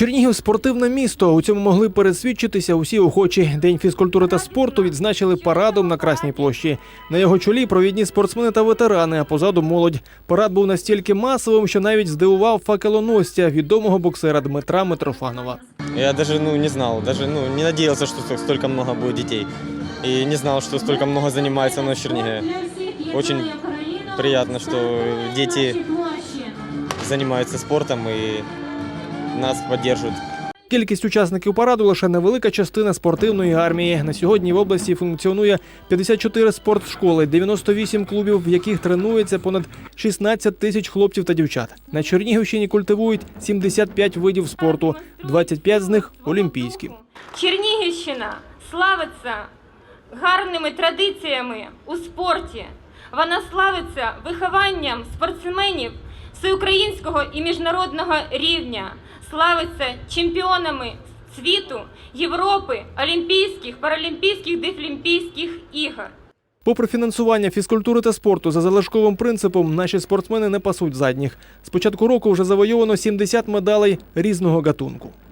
Чернігів спортивне місто. У цьому могли пересвідчитися усі охочі. День фізкультури та спорту відзначили парадом на Красній площі. На його чолі провідні спортсмени та ветерани, а позаду молодь. Парад був настільки масовим, що навіть здивував факелоносця відомого боксера Дмитра Митрофанова. Я даже ну, не знал, даже ну, не надеялся, что столько- столько много будет детей. И не знал, что столько много занимается на Чернигове. Очень приятно, что дети занимаются спортом и нас поддерживают. Кількість учасників параду лише невелика частина спортивної армії. На сьогодні в області функціонує 54 спортшколи, 98 клубів, в яких тренується понад 16 тисяч хлопців та дівчат. На Чернігівщині культивують 75 видів спорту, 25 з них олімпійські. Чернігівщина славиться гарними традиціями у спорті. Вона славиться вихованням спортсменів всеукраїнського і міжнародного рівня, славиться чемпіонами світу, Європи, Олімпійських, Паралімпійських, Дефлімпійських ігор. Попри фінансування фізкультури та спорту за залишковим принципом, наші спортсмени не пасуть задніх. З початку року вже завойовано 70 медалей різного гатунку.